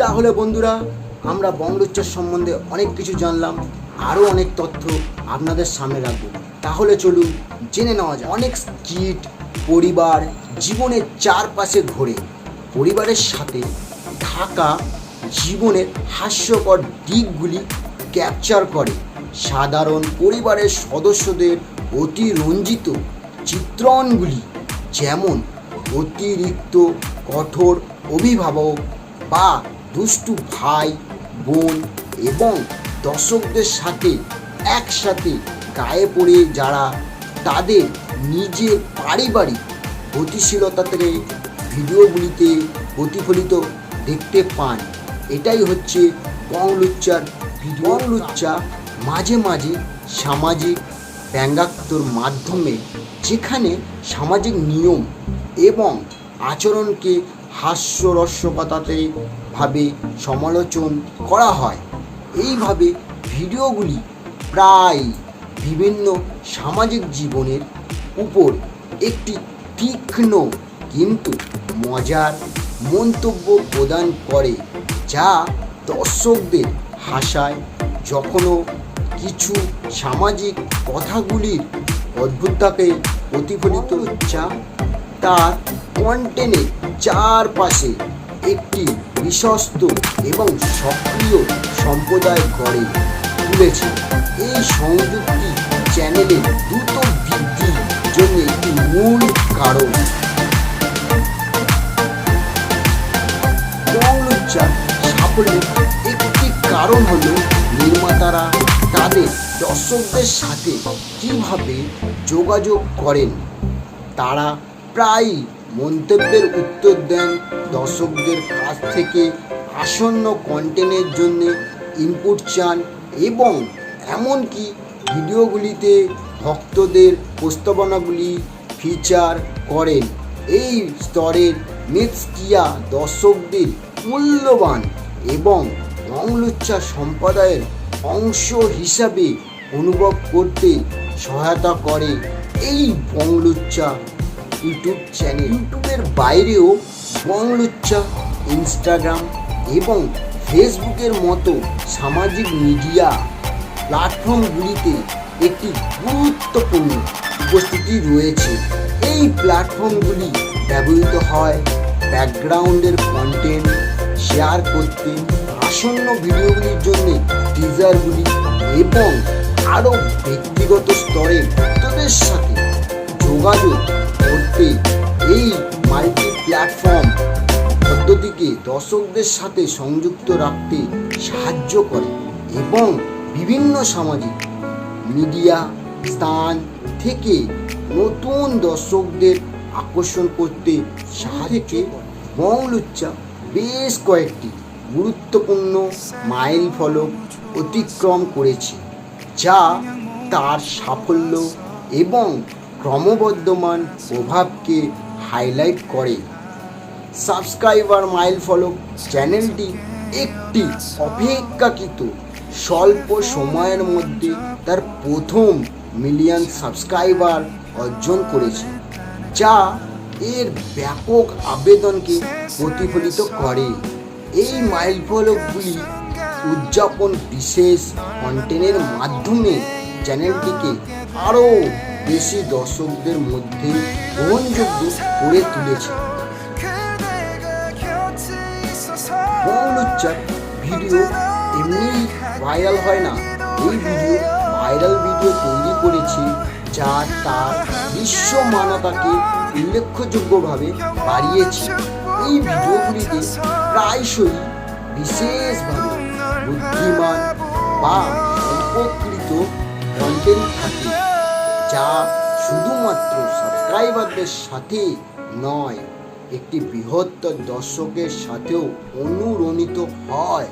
তাহলে বন্ধুরা, আমরা বঙ্গোচ্চার সম্বন্ধে অনেক কিছু জানলাম, আরও অনেক তথ্য আপনাদের সামনে রাখব। তাহলে চলুন জেনে নেওয়া যায় অনেক স্কিট পরিবার, জীবনের চারপাশে ঘোরে। পরিবারের সাথে থাকা জীবনের হাস্যকর দিকগুলি ক্যাপচার করে। সাধারণ পরিবারের সদস্যদের অতিরঞ্জিত চিত্রণগুলি, যেমন অতিরিক্ত কঠোর অভিভাবক বা দুষ্টু ভাই, বোন এবং দর্শকদের সাথে একসাথে গায়ে পড়ে যারা তাদের নিজের পারিবারিক গতিশীলতা থেকে ভিডিওগুলিতে প্রতিফলিত দেখতে পান। এটাই হচ্ছে বংলুচ্চার ভিডিও। লুচ্চা মাঝে মাঝে সামাজিক ব্যঙ্গাত্মর মাধ্যমে যেখানে সামাজিক নিয়ম এবং আচরণকে হাস্যরস্যকতাতে ভাবে সমালোচন করা হয়। এইভাবে ভিডিওগুলি প্রায় বিভিন্ন সামাজিক জীবনের উপর একটি তীক্ষ্ণ কিন্তু মজার মন্তব্য প্রদান করে, যা দর্শকদের হাসায়। যখনও কিছু সামাজিক কথাগুলির অদ্ভুততাকে প্রতিফলিত যা তার কন্টেন্টের চারপাশে একটি বিশ্বস্ত এবং সক্রিয় সম্প্রদায় গড়ে তুলেছে। এই সংযুক্তি চ্যানেলের দ্রুত বৃদ্ধির জন্য একটি মূল কারণ। একটি কারণ হলো নির্মাতারা তাদের দর্শকদের সাথে কীভাবে যোগাযোগ করেন। তারা প্রায়ই মন্তব্যের উত্তর দেন দর্শকদের কাছ থেকে আসন্ন কন্টেন্টের জন্য ইনপুট চান এবং এমনকি ভিডিওগুলিতে ভক্তদের প্রস্তাবনাগুলি ফিচার করেন। এই স্তরের মিথস্কিয়া দর্শকদের মূল্যবান এবং বংলুচ্চা সম্প্রদায়ের অংশ হিসাবে অনুভব করতে সহায়তা করে। এই বংলুচ্চা ইউটিউব চ্যানেল। ইউটিউবের বাইরেও বংলুচ্চা ইনস্টাগ্রাম এবং ফেসবুকের মতো সামাজিক মিডিয়া প্ল্যাটফর্মগুলিতে একটি গুরুত্বপূর্ণ উপস্থিতি রয়েছে। এই প্ল্যাটফর্মগুলি ব্যবহৃত হয় ব্যাকগ্রাউন্ডের কন্টেন্ট শেয়ার করতে, আসন্ন ভিডিওগুলির জন্য টিজারগুলি এবং আরও ব্যক্তিগত স্তরে ভক্তদের সাথে যোগাযোগ করতে এই মাল্টি প্ল্যাটফর্ম পদ্ধতিকে দর্শকদের সাথে সংযুক্ত রাখতে সাহায্য করে এবং বিভিন্ন সামাজিক মিডিয়া স্থান থেকে নতুন দর্শকদের আকর্ষণ করতে সাহায্য বংলুচ্চা বেশ কয়েকটি গুরুত্বপূর্ণ মাইল ফলক অতিক্রম করেছে, যা তার সাফল্য এবং ক্রমবর্ধমান প্রভাবকে হাইলাইট করে। সাবস্ক্রাইবার মাইল ফলক চ্যানেলটি একটি অপেক্ষাকৃত স্বল্প সময়ের মধ্যে তার প্রথম মিলিয়ন সাবস্ক্রাইবার অর্জন করেছে, যা এর ব্যাপক আবেদনকে প্রতিফলিত করে। এই মাইল ফলকগুলি উদযাপন বিশেষ কন্টেন্টের মাধ্যমে চ্যানেলটিকে আরও বেশি দর্শকদের মধ্যে গ্রহণযোগ্য করে তুলেছে। ভিডিও এমনি ভাইরাল হয় না। এই ভিডিও ভাইরাল ভিডিও তৈরি করেছে যা তার বিশ্ব মানতাকে উল্লেখযোগ্যভাবে বাড়িয়েছে। এই ভিডিওগুলিতে প্রায়শই বিশেষভাবে বুদ্ধিমান বা উপকৃত কন্টেন্ট থাকে। যা শুধুমাত্র সাবস্ক্রাইবারদের সাথে নয় একটি বৃহত্তর দর্শকের সাথেও অনুরণিত হয়।